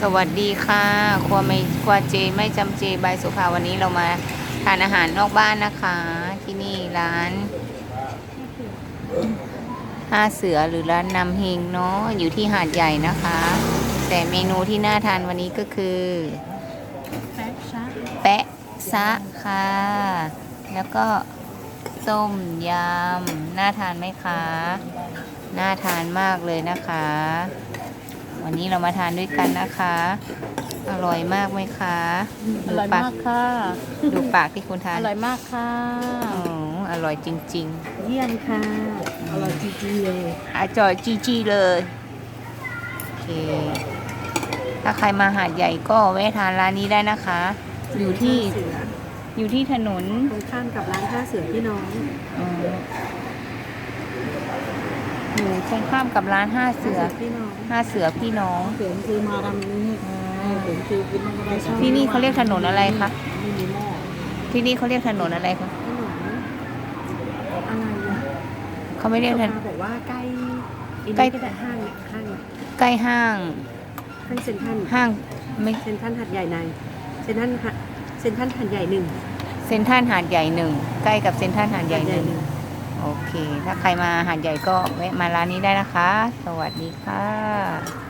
สวัสดีค่ะ ครัวไม่ครัวเจไม่จำเจบายสุภาวันนี้เรามาทานอาหารนอกบ้านนะคะ ที่นี่ร้านห้าเสือหรือร้านนำเฮงเนาะอยู่ที่หาดใหญ่นะคะ แต่เมนูที่น่าทานวันนี้ก็คือ แป๊ะชะแปะซะค่ะ แล้วก็ต้มยำน่าทานไหมคะ น่าทานมากเลยนะคะ วันนี้เรามาทานด้วยกันนะคะ อร่อยมากไหมคะอดูร่อยปากมากค่ะ ดูปากที่คุณทาอนร่อยมากค่ะอ๋ออร่อยจริง เยี่ยมค่ะ อร่อยจริงๆเลยๆอร่อยจีจีเลยโอเคถ้าใครมาหาดใหญ่ก็แวะทานร้านนี้ได้นะคะ อยู่ที่เสืออยู่ที่ถนนตรงข้ามกับร้านห้าเสือพี่น้องอ๋อ อยู่ตรงข้ามกับร้านห้าเสือพี่น้องห้าเสือพี่น้องเสือคือมาดำนี้ผมคือกินอะไรชอบที่นี่เขาเรียกถนนอะไรคะไม่มีหม้อที่นี่เขาเรียกถนนอะไรคะถนนอะไรอะเขาไม่เรียกถนนเขาบอกว่าใกล้อินใกล้เดียก็ได้ห้างเนี่ยห้างเนี่ยใกล้ห้างห้างเซ็นทรัลห้างไม่เซ็นทรัลหัดใหญ่ในเซ็นทรัลหัดเซ็นทรัลหัดใหญ่หนึ่งเซ็นทรัลหาดใหญ่หนึ่งใกล้กับเซ็นทรัลหาดใหญ่หนึ่ง โอเค ถ้าใครมาหาดใหญ่ก็แวะมาร้านนี้ได้นะคะ สวัสดีค่ะ